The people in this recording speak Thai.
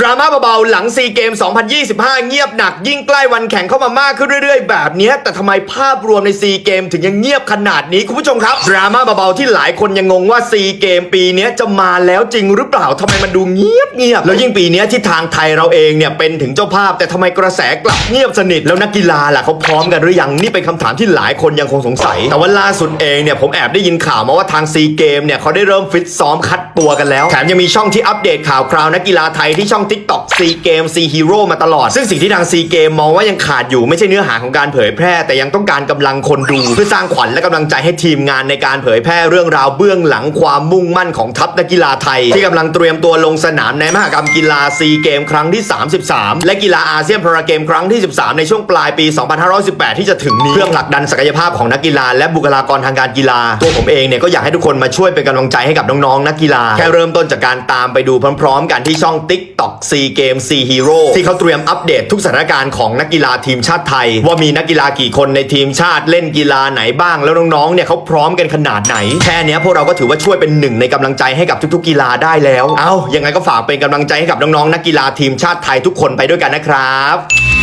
ดราม่าเบาๆหลังซีเกม 2025 เงียบหนัก ยิ่งใกล้วันแข่งเข้ามามากขึ้นเรื่อยๆ แบบนี้ แต่ทำไมภาพรวมในซีเกมถึงยังเงียบขนาดนี้ คุณผู้ชมครับ ดราม่าเบาๆที่หลายคนยังงงว่าซีเกมปีนี้จะมาแล้วจริงหรือเปล่าทำไมมันดูเงียบเงียบแล้วยิ่งปีนี้ที่ทางไทยเราเองเนี่ยเป็นถึงเจ้าภาพ แต่ทำไมกระแสกลับเงียบสนิท แล้วนักกีฬาล่ะเขาพร้อมกันหรือยังนี่เป็นคำถามที่หลายคนยังคงสงสัย แต่ว่าล่าสุดเองเนี่ยผมแอบได้ยินข่าวมาว่าทางซีเกมเนี่ยเขาได้เริ่มฟิตซ้อมคัดตัวกันแล้วแถมยังมีช่องที่อัปเดตข่าวคราวนักกีฬาไทยที่ช่อง TikTok ซีเกมซีฮีโร่มาตลอด ซึ่งสิ่งที่ทางซีเกมมองว่ายังขาดอยู่ไม่ใช่เนื้อหาของการเผยแพร่ แต่ยังต้องการกำลังคนดู เพื่อสร้างขวัญและกำลังใจให้ทีมงานในการเผยแพร่เรื่องราวเบื้องหลังความมุ่งมั่นของทัพนักกีฬาไทย ที่กำลังเตรียมตัวลงสนามในมหกรรมกีฬาซีเกมครั้งที่ 33 และกีฬาอาเซียนพาราเกมครั้งที่ 13 ในช่วงปลายปี 2518 ที่จะถึงนี้เพื่อผลักดันศักยภาพของนักกีฬาและบุคลากรทางการกีฬา ตัวผมเองเนี่ยก็อยากให้ทุกคนมาช่วยเป็นกำลังใจให้กับน้องๆนักกีฬาแค่เริ่มต้นจากการตามไปดูพร้อม ๆ กันที่ช่อง TikTok ซีเกมซีฮีโร่ที่เขาเตรียมอัปเดตทุกสถานการณ์ของนักกีฬาทีมชาติไทย ว่ามีนักกีฬากี่คนในทีมชาติเล่นกีฬาไหนบ้างแล้วน้องๆเนี่ยเขาพร้อมกันขนาดไหน แค่นี้พวกเราก็ถือว่าช่วยเป็นหนึ่งในกำลังใจให้กับทุกๆกีฬาได้แล้ว เอายังไงก็ฝากเป็นกำลังใจให้กับน้องๆนักกีฬาทีมชาติไทยทุกคนไปด้วยกันนะครับ